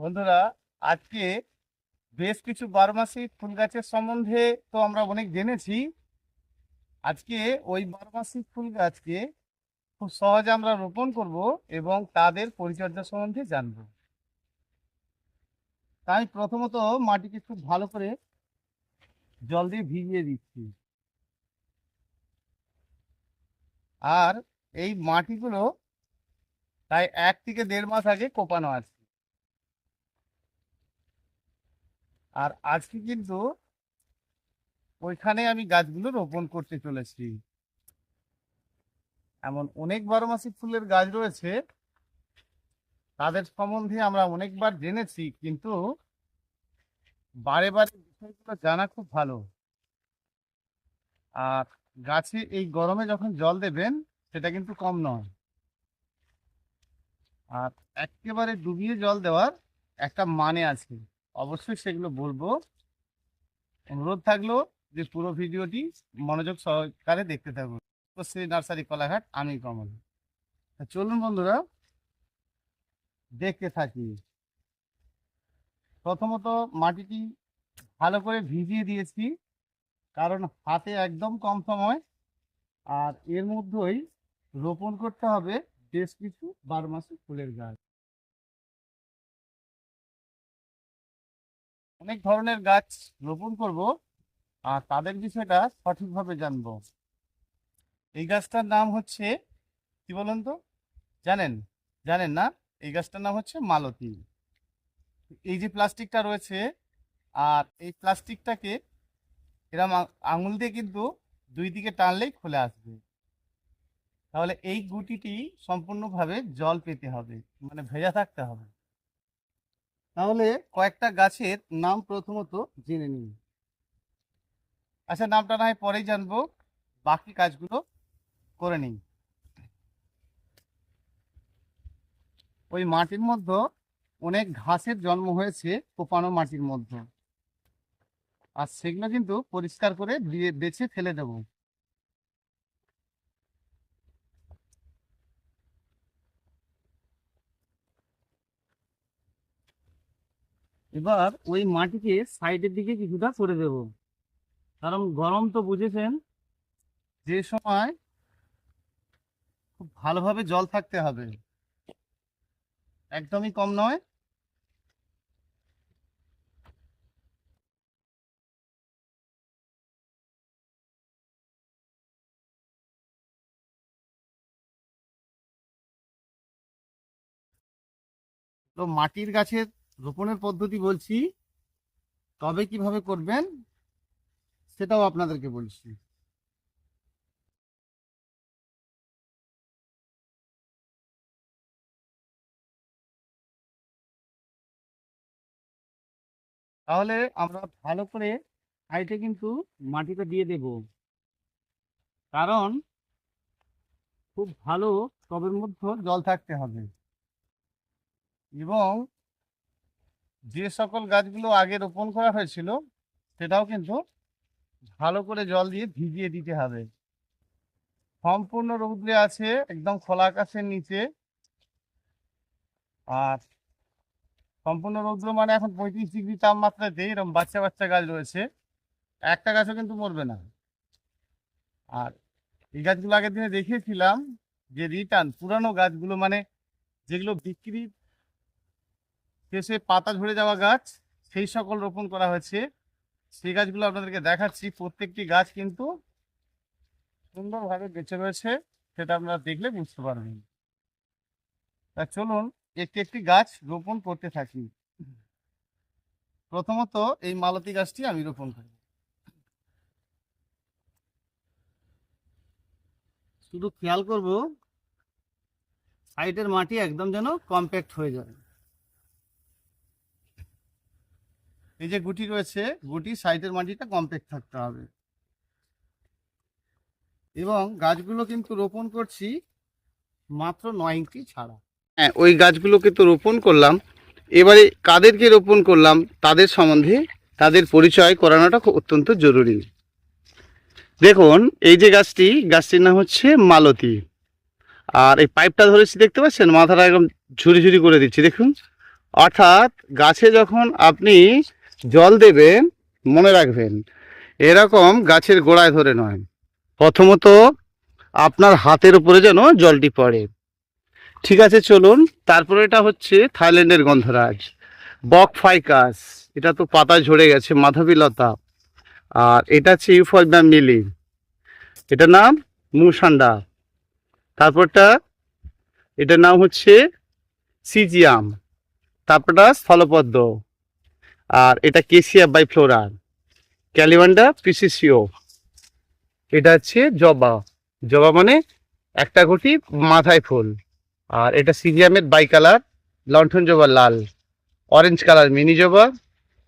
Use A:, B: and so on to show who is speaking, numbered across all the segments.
A: বন্ধুরা, আজকে বেশ কিছু বারমাসিক ফুল গাছের সম্বন্ধে তো আমরা অনেক জেনেছি। আজকে ওই বারমাসিক ফুল গাছকে খুব সহজে আমরা রোপণ করব এবং তাদের পরিচর্যা সম্বন্ধে জানব। তাই প্রথমত মাটিকে খুব ভালো করে জল দিয়ে ভিজিয়ে দিচ্ছি। আর এই মাটিগুলো তাই এক থেকে দেড় মাস আগে কোপানো আছে। আর আজকে কিন্তু ওইখানে আমি গাছগুলো রোপণ করতে চলেছি। এমন অনেক বারোমাসিক ফুলের গাছ রয়েছে। তাদের সম্বন্ধে আমরা অনেকবার জেনেছি, কিন্তু বারে বারে বিষয়গুলো জানা খুব ভালো। আর গাছে এই গরমে যখন জল দেবেন, সেটা কিন্তু কম নয়। আর একেবারে ডুবিয়ে জল দেওয়ার একটা মানে আছে। অবশ্যই সেগুলো বলব। অনুরোধ থাকল যে পুরো ভিডিওটি মনোযোগ সহকারে দেখতে থাকুন। শ্রী নার্সারি কলাঘাট, আমি কমল। চলুন বন্ধুরা, দেখতে থাকি। প্রথমত মাটিটি ভালো করে ভিজিয়ে দিয়েছি, কারণ হাতে একদম কম সময়, আর এর মধ্যেই রোপণ করতে হবে বেশ কিছু বারো মাসে ফুলের গাছ। অনেক ধরনের গাছ রোপণ করব আর তাদের বিষয়টা সঠিকভাবে জানব। এই গাছটার নাম হচ্ছে, কি বলুন তো? জানেন? জানেন না? এই গাছটার নাম হচ্ছে মালতী। এই যে প্লাস্টিকটা রয়েছে, আর এই প্লাস্টিকটাকে এরম আঙুল দিয়ে কিন্তু দুই দিকে টানলেই খুলে আসবে। তাহলে এই গুটিটি সম্পূর্ণভাবে জল পেতে হবে মানে ভেজা থাকতে হবে। তাহলে কয়েকটা গাছের নাম প্রথমত জেনে নিন আচ্ছা নামটা না পরেই জানব। বাকি কাজগুলো করে নিই। ওই মাটির মধ্যে অনেক ঘাসের জন্ম হয়েছে, কোপানো মাটির মধ্যে। আর সেগুলো কিন্তু পরিষ্কার করে বেছে ফেলে দেবো। এবার ওই মাটিকে সাইডের দিকে কিছুটা করে দেব। কারণ গরম তো বুঝেছেন, যে সময় খুব ভালোভাবে জল থাকতে হবে। একদমই কম নয়। তো মাটির গাছের রোপণের পদ্ধতি বলছি তবে কীভাবে করবেন সেটাও আপনাদেরকে বলছি। তাহলে আমরা ভালো করে সাইডে কিন্তু মাটিটা দিয়ে দেব। কারণ খুব ভালো টবের মধ্যে জল থাকতে হবে। এবং যে সকল গাছগুলো আগে রোপণ করা হয়েছিল, সেটাও কিন্তু ভালো করে জল দিয়ে ভিজিয়ে দিতে হবে। সম্পূর্ণ রৌদ্রে আছে, একদম খোলা আকাশের নিচে। আর সম্পূর্ণ রৌদ্র মানে এখন পঁয়ত্রিশ ডিগ্রি তাপমাত্রাতে এরকম বাচ্চা বাচ্চা গাছ রয়েছে। একটা গাছও কিন্তু মরবে না। আর এই গাছগুলো আগের দিনে দেখিয়েছিলাম যে রিটার্ন পুরানো গাছগুলো মানে যেগুলো বিক্রি শেষে পাতা ঝরে যাওয়া গাছ, সেই সকল রোপণ করা হয়েছে। সেই গাছগুলো আপনাদেরকে দেখাচ্ছি, প্রত্যেকটি গাছ কিন্তু সুন্দরভাবে বেঁচে রয়েছে, সেটা আপনারা দেখলে বুঝতে পারবেন। তা চলুন, একটি একটি গাছ রোপণ করতে থাকি। প্রথমত এই মালতী গাছটি আমি রোপণ করি। শুধু খেয়াল করব, সাইডের মাটি একদম যেন কম্প্যাক্ট হয়ে যায়। এই যে গুটি রয়েছে, গুটি সাইডের মাটিটা কম্প্যাক্ট থাকতে হবে। এবং গাছগুলো কিন্তু রোপণ করছি মাত্র নয় ইঞ্চি ছাড়া। হ্যাঁ ওই গাছগুলোকে তো রোপণ করলাম। এবারে কাদেরকে রোপণ করলাম? তাদের সম্বন্ধে তাদের পরিচয় করানোটা অত্যন্ত জরুরি। দেখুন, এই যে গাছটি, গাছটির নাম হচ্ছে মালতী। আর এই পাইপটা ধরেছি, দেখতে পাচ্ছেন? মাথাটা একদম ঝুরি ঝুরি করে দিচ্ছি, দেখুন। অর্থাৎ গাছে যখন আপনি জল দেবেন, মনে রাখবেন, এরকম গাছের গোড়ায় ধরে নয়। প্রথমত আপনার হাতের উপরে যেন জলটি পড়ে। ঠিক আছে, চলুন, তারপরে এটা হচ্ছে থাইল্যান্ডের গন্ধরাজ। বক ফাইকাস, এটা তো পাতা ঝরে গেছে, মাধবীলতা। আর এটা হচ্ছে ইউফলব্যাম মিলি। এটার নাম মুসান্ডা। তারপরটা, এটার নাম হচ্ছে সিজিয়াম। তারপরটা স্থলপদ্ম। আর এটা কেসিয়া বাই ফ্লোরা ক্যালিমান্ডা পিসিসিও। এটা হচ্ছে জবা। জবা মানে একটা গুটি মাথায় ফুল। আর এটা সিজিয়ামের বাই কালার লন্ঠন জবা লাল, অরেঞ্জ কালার মিনি জবা,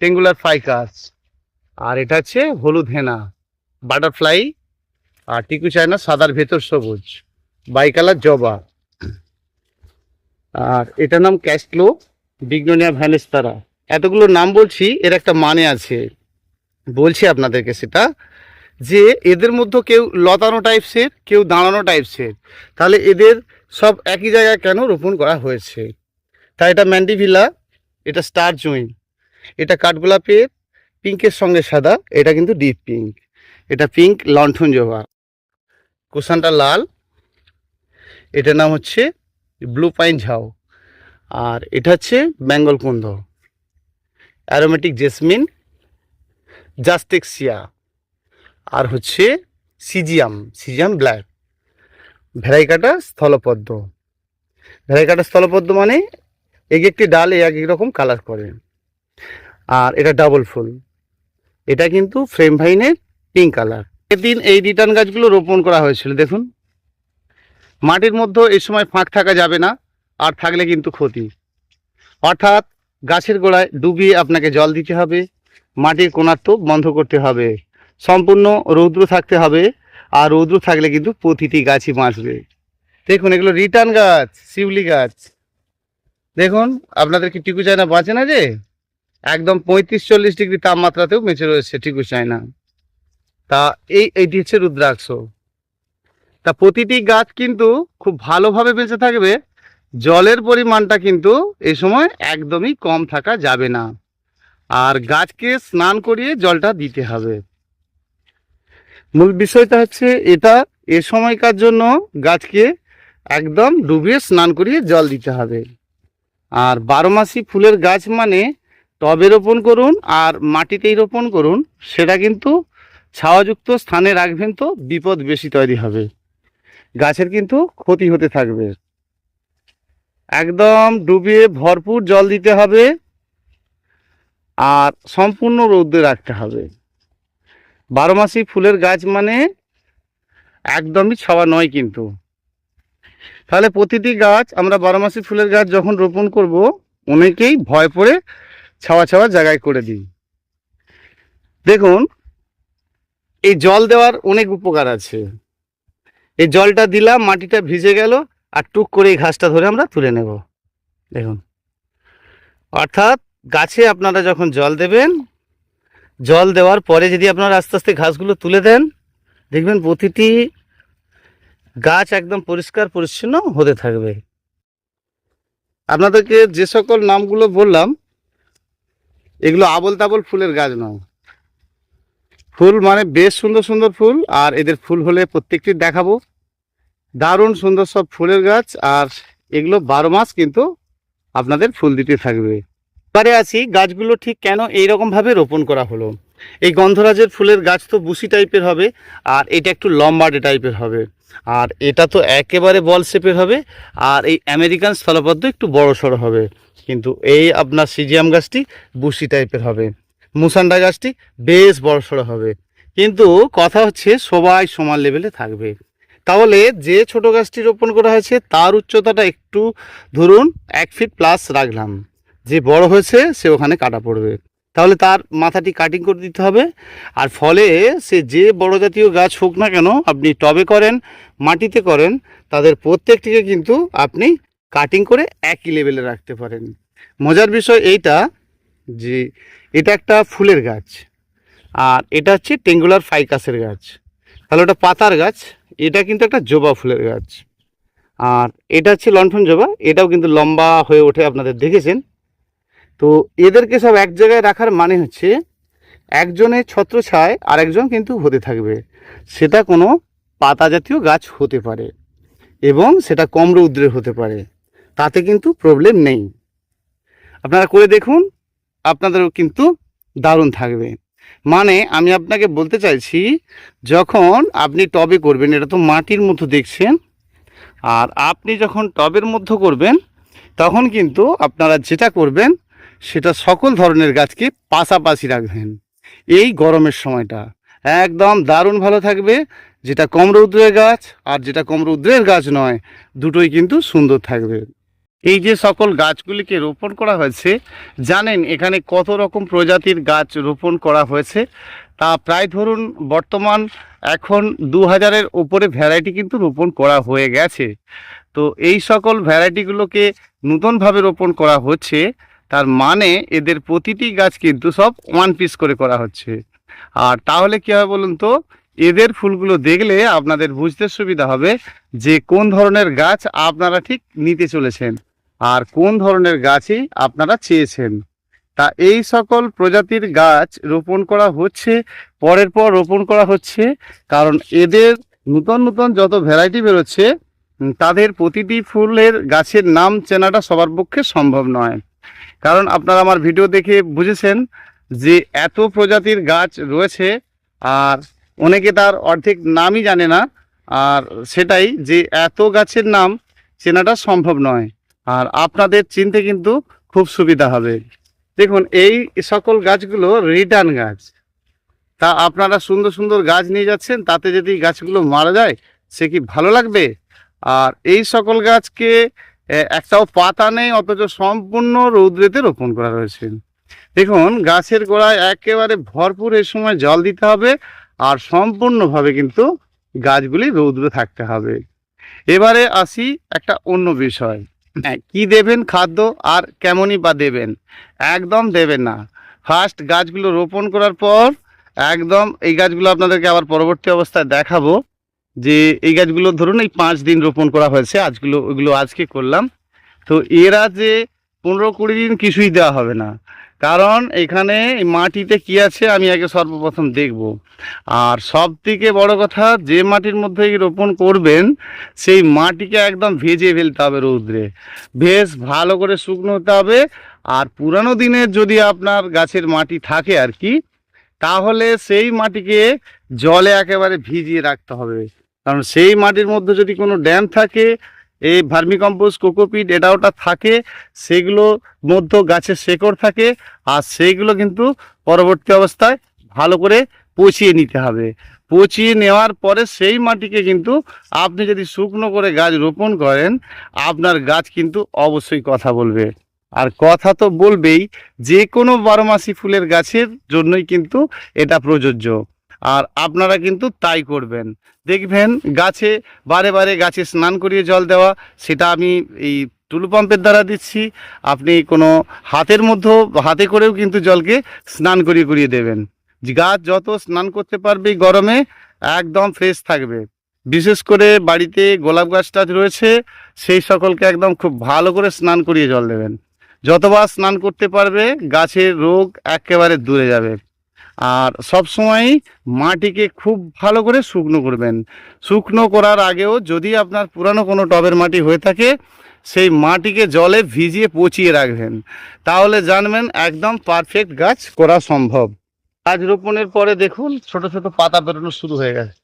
A: টেঙ্গুলার ফাইকাস আর এটা হচ্ছে হলুদ হেনা, বাটারফ্লাই আর টিকু চায়না সাদার ভেতর সবুজ, বাই কালার জবা। আর এটার নাম ক্যাশক্লো বিগনোনিয়া ভ্যানেস্তারা। এতগুলো নাম বলছি, এর একটা মানে আছে। বলছি আপনাদেরকে সেটা, যে এদের মধ্যে কেউ লতানো টাইপসের কেউ দাঁড়ানো টাইপসের তাহলে এদের সব একই জায়গায় কেন রোপণ করা হয়েছে? তাই এটা ম্যান্ডিভিলা, এটা স্টার জুইন, এটা কাঠগোলাপের পিঙ্কের সঙ্গে সাদা, এটা কিন্তু ডিপ পিঙ্ক, এটা পিঙ্ক লণ্ঠন জবা। কুশানটা লাল, এটার নাম হচ্ছে ব্লু পাইন ঝাউ আর এটা হচ্ছে বেঙ্গল কুন্দ। অ্যারোমেটিক জেসমিন জাস্টেক্সিয়া আর হচ্ছে সিজিয়াম সিজিয়াম ব্ল্যাক ভেরাইকাটা স্থলপদ্ম। ভেরাইকাটা স্থলপদ্ম মানে এক একটি ডালে এক এক রকম কালার করে। আর এটা ডাবল ফুল। এটা কিন্তু ফ্রেম ভাইনের পিঙ্ক কালার এদিন এই রিটার্ন গাছগুলো রোপণ করা হয়েছিল, দেখুন। মাটির মধ্যে এই সময় ফাঁক থাকা যাবে না, আর থাকলে কিন্তু ক্ষতি। অর্থাৎ গাছের গোড়ায় ডুবিয়ে আপনাকে জল দিতে হবে, মাটির কোণার্থ বন্ধ করতে হবে, সম্পূর্ণ রৌদ্র থাকতে হবে, আর রৌদ্র থাকলে কিন্তু প্রতিটি গাছই বাঁচবে। দেখুন, এগুলো রিটার্ন গাছ, শিউলি গাছ। দেখুন, আপনাদের কি টিকু চায়না বাঁচে না যে? একদম পঁয়ত্রিশ চল্লিশ ডিগ্রি তাপমাত্রাতেও বেঁচে রয়েছে টিকু চায়না। তা এই এইটি হচ্ছে রুদ্রাক্ষ। তা প্রতিটি গাছ কিন্তু খুব ভালোভাবে বেঁচে থাকবে জলের পরিমাণটা কিন্তু এই সময় একদমই কম থাকা যাবে না। আর গাছকে স্নান করিয়ে জলটা দিতে হবে। মূল বিষয়টা হচ্ছে এটা এ সময়কার জন্য গাছকে একদম ডুবিয়ে স্নান করিয়ে জল দিতে হবে। আর বারো মাসি ফুলের গাছ মানে টবে রোপণ করুন আর মাটিতেই রোপণ করুন, সেটা কিন্তু ছাওয়াযুক্ত স্থানে রাখবেন তো বিপদ বেশি তৈরি হবে। গাছের কিন্তু ক্ষতি হতে থাকবে। একদম ডুবিয়ে ভরপুর জল দিতে হবে আর সম্পূর্ণ রৌদ্রে রাখতে হবে। বারো মাসি ফুলের গাছ মানে একদমই ছাওয়া নয় কিন্তু। তাহলে প্রতিটি গাছ, আমরা বারো মাসি ফুলের গাছ যখন রোপণ করব, অনেকেই ভয় পড়ে ছাওয়া ছাওয়া জায়গায় করে দিই। দেখুন, এই জল দেওয়ার অনেক উপকার আছে। এই জলটা দিলাম, মাটিটা ভিজে গেল আর টুক করে এই ঘাসটা ধরে আমরা তুলে নেব। দেখুন। অর্থাৎ গাছে আপনারা যখন জল দেবেন, জল দেওয়ার পরে যদি আপনারা আস্তে আস্তে ঘাসগুলো তুলে দেন, দেখবেন প্রতিটি গাছ একদম পরিষ্কার পরিচ্ছন্ন হতে থাকবে। আপনাদেরকে যে সকল নামগুলো বললাম, এগুলো আবল তাবল ফুলের গাছ নয়। ফুল মানে বেশ সুন্দর সুন্দর ফুল, আর এদের ফুল হলে প্রত্যেকটি দেখাবো। দারুণ সুন্দর সব ফুলের গাছ আর এগুলো বারো মাস কিন্তু আপনাদের ফুল দিতে থাকবে। এবারে আছি, গাছগুলো ঠিক কেন এইরকম ভাবে রোপণ করা হলো? এই গন্ধরাজের ফুলের গাছ তো বুসি টাইপের হবে আর এটা একটু লম্বাটে টাইপের হবে। আর এটা তো একেবারে বল শেপের হবে আর এই আমেরিকান স্থলপদ্ম একটু বড় সড়ো হবে। কিন্তু এই আপনার সিজিয়াম গাছটি বুসি টাইপের হবে। মুসান্ডা গাছটি বেশ বড় সড়ো হবে। কিন্তু কথা হচ্ছে সবাই সমান লেভেলে থাকবে। তাহলে যে ছোট গাছটি রোপণ করা হয়েছে, তার উচ্চতাটা একটু ধরুন এক ফিট প্লাস রাখলাম। যে বড় হয়েছে, সে ওখানে কাটা পড়বে। তাহলে তার মাথাটি কাটিং করে দিতে হবে। আর ফলে সে যে বড় জাতীয় গাছ হোক না কেন, আপনি টবে করেন, মাটিতে করেন, তাদের প্রত্যেকটিকে কিন্তু আপনি কাটিং করে একই লেভেলে রাখতে পারেন। মজার বিষয় এইটা যে এটা একটা ফুলের গাছ, আর এটা হচ্ছে টেঙ্গুলার ফাইকাসের গাছ। তাহলে ওটা পাতার গাছ এটা কিন্তু একটা জবা ফুলের গাছ। আর এটা হচ্ছে লণ্ঠন জবা, এটাও কিন্তু লম্বা হয়ে ওঠে, আপনাদের দেখেছেন? তো এদেরকে সব এক জায়গায় রাখার মানে হচ্ছে একজনের ছত্রছায় আর একজন কিন্তু হতে থাকবে। সেটা কোনো পাতা জাতীয় গাছ হতে পারে এবং সেটা কম রৌদ্রের হতে পারে। তাতে কিন্তু প্রবলেম নেই। আপনারা করে দেখুন, আপনাদেরও কিন্তু দারুণ থাকবে। মানে আমি আপনাকে বলতে চাইছি, যখন আপনি টবে করবেন, এটা তো মাটির মতো দেখছেন, আর আপনি যখন টবের মধ্যে করবেন, তখন কিন্তু আপনারা যেটা করবেন, সেটা সকল ধরনের গাছকে পাশাপাশি রাখবেন। এই গরমের সময়টা। একদম দারুণ ভালো থাকবে, যেটা কম রৌদ্রের গাছ আর যেটা কম রৌদ্রের গাছ নয়, দুটোই কিন্তু সুন্দর থাকবে। এই যে সকল গাছগুলিকে রোপণ করা হয়েছে, জানেন এখানে কত রকম প্রজাতির গাছ রোপণ করা হয়েছে? তা প্রায় ধরুন বর্তমান এখন দু হাজারের উপরে ভ্যারাইটি কিন্তু রোপণ করা হয়ে গেছে। তো এই সকল ভ্যারাইটিগুলোকে নূতনভাবে রোপণ করা হচ্ছে। তার মানে এদের প্রতিটি গাছ কিন্তু সব ওয়ান পিস করে করা হচ্ছে। আর তাহলে কী হবে বলুন তো? এদের ফুলগুলো দেখলে আপনাদের বুঝতে সুবিধা হবে যে কোন ধরনের গাছ আপনারা ঠিক নিতে চলেছেন। আর কোন ধরনের গাছই আপনারা চেয়েছেন? তা এই সকল প্রজাতির গাছ রোপণ করা হচ্ছে, পরের পর রোপণ করা হচ্ছে, কারণ এদের নূতন নূতন যত ভ্যারাইটি বেরোচ্ছে তাদের প্রতিটি ফুলের গাছের নাম চেনাটা সবার পক্ষে সম্ভব নয়। কারণ আপনারা আমার ভিডিও দেখে বুঝেছেন যে এত প্রজাতির গাছ রয়েছে, আর অনেকে তার অর্ধেক নামই জানে না, আর সেটাই যে এত গাছের নাম চেনাটা সম্ভব নয়। আর আপনাদের চিনতে কিন্তু খুব সুবিধা হবে। দেখুন, এই সকল গাছগুলো রিটার্ন গাছ। তা আপনারা সুন্দর সুন্দর গাছ নিয়ে যাচ্ছেন, তাতে যদি গাছগুলো মারা যায়, সে কি ভালো লাগবে? আর এই সকল গাছকে একটাও পাতা নেই, অথচ সম্পূর্ণ রৌদ্রেতে রোপণ করা রয়েছে। দেখুন, গাছের গোড়ায় একেবারে ভরপুর এই সময় জল দিতে হবে, আর সম্পূর্ণভাবে কিন্তু গাছগুলি রৌদ্রে থাকতে হবে। এবারে আসি একটা অন্য বিষয়। হ্যাঁ কি দেবেন খাদ্য আর কেমনই বা দেবেন? একদম দেবেন না। ফার্স্ট গাছগুলো রোপণ করার পর একদম এই গাছগুলো আপনাদেরকে আবার পরবর্তী অবস্থায় দেখাবো যে এই গাছগুলো ধরুন এই পাঁচ দিন রোপণ করা হয়েছে, আজগুলো ওইগুলো আজকে করলাম। তো এরা যে পনেরো কুড়ি দিন কিছুই দেওয়া হবে না। কারণ এখানে মাটিতে কি আছে আমি আগে সর্বপ্রথম দেখব। আর সব থেকে বড় কথা, যে মাটির মধ্যে রোপণ করবেন, সেই মাটিকে একদম ভেজে ফেলতে হবে রৌদ্রে। বেশ ভালো করে শুকনো হতে হবে। আর পুরানো দিনের যদি আপনার গাছের মাটি থাকে আর কি, তাহলে সেই মাটিকে জলে একেবারে ভিজিয়ে রাখতে হবে। কারণ সেই মাটির মধ্যে যদি কোনো ড্যাম থাকে এই ভার্মিকম্পোস্ট, কোকোপিট এটা ওটা থাকে, সেগুলো মধ্যে গাছের শেকড় থাকে, আর সেইগুলো কিন্তু পরবর্তী অবস্থায় ভালো করে পচিয়ে নিতে হবে। পচিয়ে নেওয়ার পরে সেই মাটিকে কিন্তু আপনি যদি শুকনো করে গাছ রোপণ করেন, আপনার গাছ কিন্তু অবশ্যই কথা বলবে। আর কথা তো বলবেই, যে কোনো বারোমাসি ফুলের গাছের জন্যই কিন্তু এটা প্রযোজ্য। আর আপনারা কিন্তু তাই করবেন। দেখবেন গাছে বারে বারে গাছে স্নান করিয়ে জল দেওয়া, সেটা আমি এই টুলু পাম্পের দ্বারা দিচ্ছি। আপনি কোনো হাতের মধ্যেও, হাতে করেও কিন্তু জলকে স্নান করিয়ে করিয়ে দেবেন। গাছ যত স্নান করতে পারবে গরমে, একদম ফ্রেশ থাকবে। বিশেষ করে বাড়িতে গোলাপ গাছ টাছ রয়েছে, সেই সকলকে একদম খুব ভালো করে স্নান করিয়ে জল দেবেন। যতবার স্নান করতে পারবে, গাছের রোগ একেবারে দূরে যাবে। আর সব সময় মাটিকে খুব ভালো করে শুকনো করবেন। শুকনো করার আগেও যদি আপনার পুরানো কোনো টবের মাটি হয়ে থাকে, সেই মাটিকে জলে ভিজিয়ে পচিয়ে রাখবেন। তাহলে জানবেন একদম পারফেক্ট গাছ করা সম্ভব। গাছ রোপণের পরে দেখুন, ছোট ছোট পাতা বেরোনো শুরু হয়ে গেছে।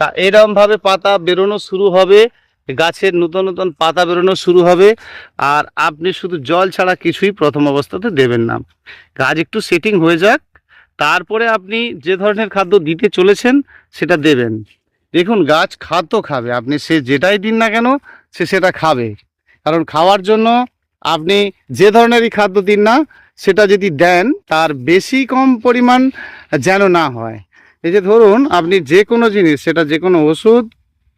A: তা এরকম ভাবে পাতা বেরোনো শুরু হবে, গাছের নতুন নতুন পাতা বেরোনো শুরু হবে, আর আপনি শুধু জল ছাড়া কিছুই প্রথম অবস্থাতে দেবেন না। গাছ একটু সেটিং হয়ে যাক তারপরে আপনি যে ধরনের খাদ্য দিতে চলেছেন, সেটা দেবেন। দেখুন, গাছ খাদ্য খাবে। আপনি সে যেটাই দিন না কেন, সে সেটা খাবে। কারণ খাওয়ার জন্য আপনি যে ধরনেরই খাদ্য দিন না, সেটা যদি দেন, তার বেশি কম পরিমাণ যেন না হয়। এই যে ধরুন, আপনি যে কোনো জিনিস, সেটা যে কোনো ওষুধ,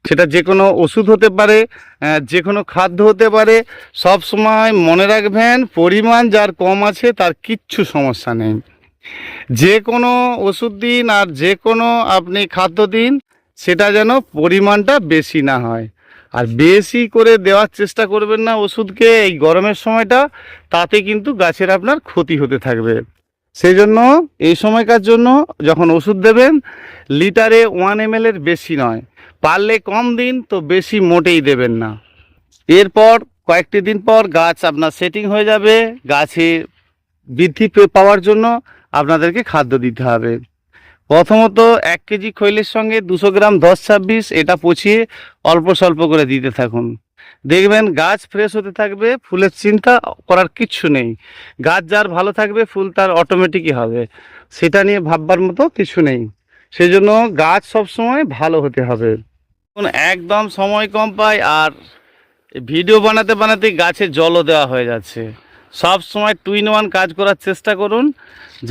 A: সেটা যে কোনো ওষুধ হতে পারে যে কোনো খাদ্য হতে পারে সব সময় মনে রাখবেন, পরিমাণ যার কম আছে, তার কিচ্ছু সমস্যা নেই। যে কোনো ওষুধ দিন আর যে কোনো আপনি খাদ্য দিন, সেটা যেন পরিমাণটা বেশি না হয়। আর বেশি করে দেওয়ার চেষ্টা করবেন না ওষুধকে এই গরমের সময়টা, তাতে কিন্তু গাছের আপনার ক্ষতি হতে থাকবে। সেই জন্য এই সময়কার জন্য যখন ওষুধ দেবেন, লিটারে ওয়ান এম এর বেশি নয়, পারলে কম দিন তো বেশি মোটেই দেবেন না। এরপর কয়েকটি দিন পর গাছ আপনার সেটিং হয়ে যাবে, গাছে বৃদ্ধি পাওয়ার জন্য আপনাদেরকে খাদ্য দিতে হবে। প্রথমত এক কেজি খৈলের সঙ্গে দুশো গ্রাম দশ ছাব্বিশ, এটা পচিয়ে অল্প স্বল্প করে দিতে থাকুন। দেখবেন গাছ ফ্রেশ হতে থাকবে, ফুলের চিন্তা করার কিচ্ছু নেই। গাছ যার ভালো থাকবে, ফুল তার অটোমেটিকই হবে। সেটা নিয়ে ভাববার মতো কিছু নেই। সেজন্য গাছ সবসময় ভালো হতে হবে। একদম সময় কম পায় আর ভিডিও বানাতে বানাতে গাছে জলও দেওয়া হয়ে যাচ্ছে। সব সময় টু ইন ওয়ান কাজ করার চেষ্টা করুন।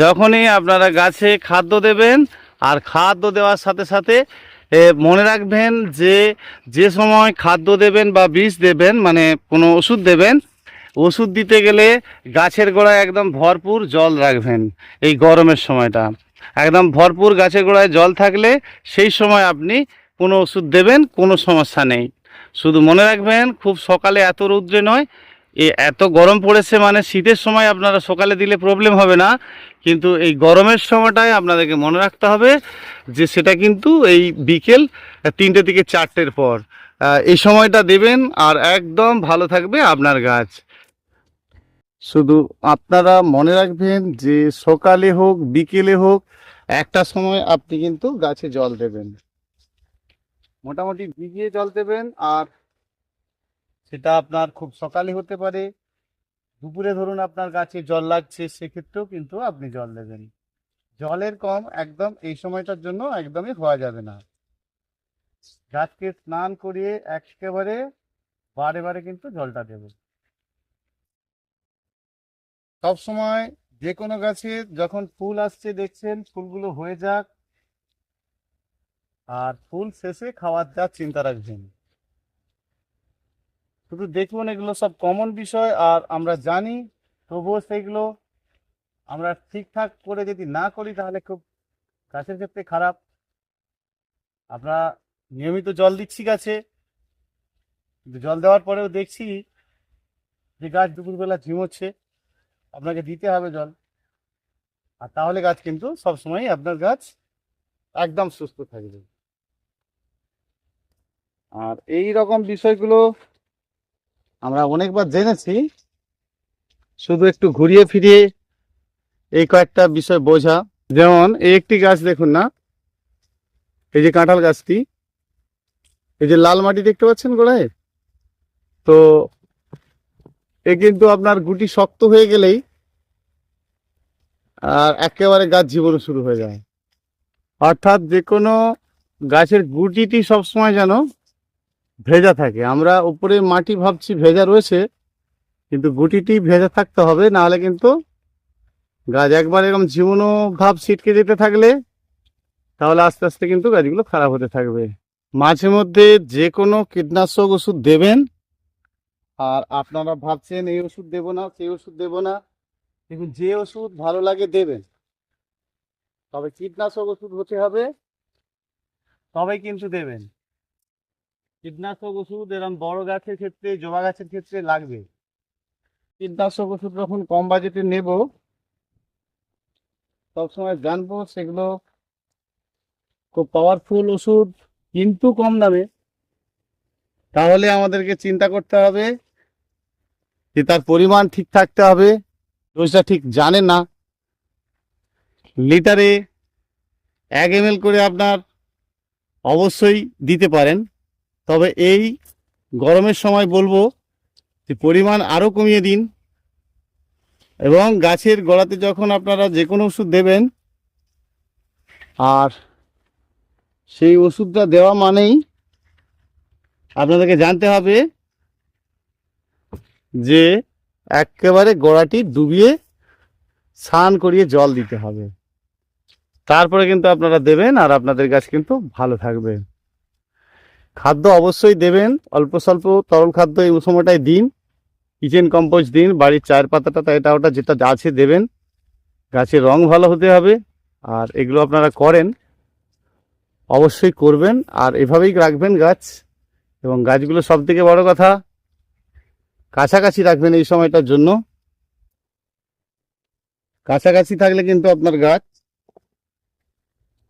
A: যখনই আপনারা গাছে খাদ্য দেবেন আর খাদ্য দেওয়ার সাথে সাথে মনে রাখবেন যে যে সময় খাদ্য দেবেন বা বীজ দেবেন মানে কোনো ওষুধ দেবেন, ওষুধ দিতে গেলে গাছের গোড়ায় একদম ভরপুর জল রাখবেন এই গরমের সময়টা। একদম ভরপুর গাছের গোড়ায় জল থাকলে সেই সময় আপনি কোনো ওষুধ দেবেন, কোনো সমস্যা নেই। শুধু মনে রাখবেন, খুব সকালে এত রৌদ্রে নয় এ এত গরম পড়েছে মানে শীতের সময় আপনারা সকালে দিলে প্রবলেম হবে না। কিন্তু এই গরমের সময়টায় আপনাদেরকে মনে রাখতে হবে যে সেটা কিন্তু এই বিকেল তিনটে থেকে চারটের পর। এই সময়টা দেবেন আর একদম ভালো থাকবে আপনার গাছ। শুধু আপনারা মনে রাখবেন যে সকালে হোক, বিকেলে হোক, একটা সময় আপনি কিন্তু গাছে জল দেবেন। মোটামুটি ভিজিয়ে জল দেবেন আর সেটা আপনার খুব সকালে হতে পারে। দুপুরে ধরুন আপনার গাছে জল লাগছে, সেক্ষেত্রেও কিন্তু আপনি জল দেবেন। জলের কম একদম এই সময়টার জন্য একদমই হওয়া যাবে না। গাছকে স্নান করিয়ে একেবারে বারে বারে কিন্তু জলটা দেবে। সব সময় যে কোনো গাছে যখন ফুল আসছে দেখছেন, ফুলগুলো হয়ে যাক। আর ফুল শেষে খাওয়ার যা চিন্তা রাখবেন। শুধু দেখুন এগুলো সব কমন বিষয় আর আমরা জানি, তবুও সেইগুলো আমরা ঠিকঠাক করে যদি না করি তাহলে খুব গাছের ক্ষেত্রে খারাপ। আমরা নিয়মিত জল দিচ্ছি গাছে। জল দেওয়ার পরেও দেখছি যে গাছ দুপুরবেলা ঝিমোচ্ছে আপনাকে দিতে হবে জল। আর তাহলে গাছ কিন্তু সবসময় আপনার গাছ একদম সুস্থ থাকবে। আর এই রকম বিষয়গুলো আমরা অনেকবার জেনেছি। শুধু একটু ঘুরিয়ে ফিরিয়ে এই কয়েকটা বিষয় বোঝা। যেমন এই একটি গাছ দেখুন না, এই যে কাঁঠাল গাছটি, এই যে লাল মাটি দেখতে পাচ্ছেন গোড়ায়? তো এ কিন্তু আপনার গুটি শক্ত হয়ে গেলেই আর একেবারে গাছ জীবন শুরু হয়ে যায়। অর্থাৎ যে কোনো গাছের গুটিটি সবসময় যেন ভেজা থাকে। আমরা উপরে মাটি ভাবছি ভেজা রয়েছে, কিন্তু গুটিটি ভেজা থাকতে হবে না হলে কিন্তু গাছ একবার এরকম জীবনও ভাব ছিটকে যেতে থাকলে তাহলে আস্তে আস্তে কিন্তু গাছগুলো খারাপ হতে থাকবে। মাঝে মধ্যে যে কোনো কীটনাশক ওষুধ দেবেন, আর আপনারা ভাবছেন এই ওষুধ দেবো না, সেই ওষুধ দেবো না দেখুন যে ওষুধ ভালো লাগে দেবেন। তবে কীটনাশক ওষুধ হতে হবে তবে কিন্তু দেবেন। কীটনাশক ওষুধ এরকম বড় গাছের ক্ষেত্রে, জবা গাছের ক্ষেত্রে লাগবে। কীটনাশক ওষুধ যখন কম বাজেটে নেব, সবসময় জানব সেগুলো খুব পাওয়ারফুল ওষুধ, কিন্তু কম দামে। তাহলে আমাদেরকে চিন্তা করতে হবে যে তার পরিমাণ ঠিক থাকতে হবে। ডোজটা ঠিক জানে না। লিটারে এক এম করে আপনার অবশ্যই দিতে পারেন। তবে এই গরমের সময় বলব যে পরিমাণ আরও কমিয়ে দিন এবং গাছের গোড়াতে যখন আপনারা যে কোনো ওষুধ দেবেন, আর সেই ওষুধটা দেওয়া মানেই আপনাদেরকে জানতে হবে যে একেবারে গোড়াটি ডুবিয়ে স্নান করিয়ে জল দিতে হবে। তারপরে কিন্তু আপনারা দেবেন আর আপনাদের গাছ কিন্তু ভালো থাকবে। খাদ্য অবশ্যই দেবেন, অল্প স্বল্প তরল খাদ্য এই সময়টায় দিন কিচেন কম্পোস্ট দিন, বাড়ির চায়ের পাতাটা এটা ওটা যেটা আছে দেবেন। গাছের রং ভালো হতে হবে, আর এগুলো আপনারা করেন, অবশ্যই করবেন, আর এভাবেই রাখবেন গাছ, এবং গাছগুলো সব থেকে বড় কথা, কাছাকাছি রাখবেন এই সময়টার জন্য। কাছাকাছি থাকলে কিন্তু আপনার গাছ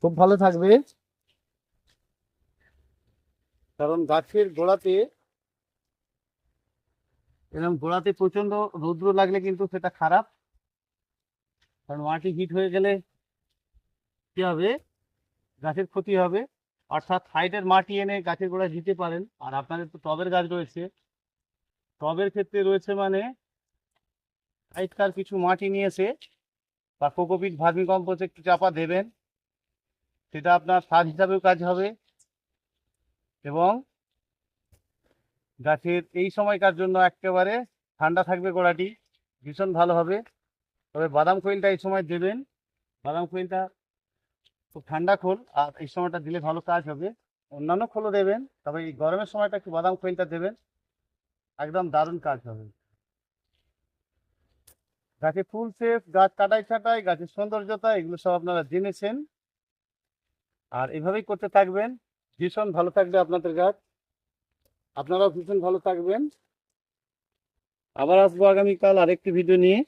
A: খুব ভালো থাকবে। কারণ গাছের গোড়াতে এরকম গোড়াতে প্রচণ্ড রৌদ্র লাগলে কিন্তু সেটা খারাপ। কারণ মাটি হিট হয়ে গেলে কি হবে? গাছের ক্ষতি হবে। অর্থাৎ সাইডের মাটি এনে গাছের গোড়ায় দিতে পারেন। আর আপনাদের তো টবের গাছ রয়েছে। টবের ক্ষেত্রে রয়েছে মানে সাইডকার কিছু মাটি নিয়ে এসে বা কোকোপিট ভার্মি কম্পোস্ট একটু চাপা দেবেন। সেটা আপনার সার হিসাবেও কাজ হবে। এবং গাছের এই সময়কার জন্য একেবারে ঠান্ডা থাকবে গোড়াটি, ভীষণ ভালো হবে। তবে বাদাম খৈলটা এই সময় দেবেন। বাদাম খৈলটা খুব ঠান্ডা খোল, আর এই সময়টা দিলে ভালো কাজ হবে। অন্যান্য খোলও দেবেন, তবে এই গরমের সময়টা একটু বাদাম খৈলটা দেবেন। একদম দারুণ কাজ হবে। গাছে ফুল সেফ, গাছ কাটাই ছাটাই, গাছের সৌন্দর্যতা, এগুলো সব আপনারা জেনেছেন। আর এভাবেই করতে থাকবেন। ভীষণ ভালো থাকবে আপনাদের গাছ। আপনারাও ভীষণ ভালো থাকবেন। আবার আসব আগামীকাল আরেকটি ভিডিও নিয়ে।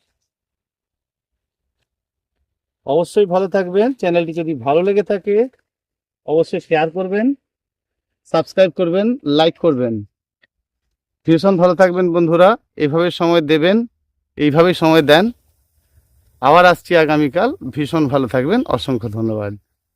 A: অবশ্যই ভালো থাকবেন। চ্যানেলটি যদি ভালো লেগে থাকে, অবশ্যই শেয়ার করবেন সাবস্ক্রাইব করবেন লাইক করবেন। ভীষণ ভালো থাকবেন বন্ধুরা। এভাবে সময় দেবেন এইভাবেই সময় দেন। আবার আসছি আগামীকাল। ভীষণ ভালো থাকবেন। অসংখ্য ধন্যবাদ।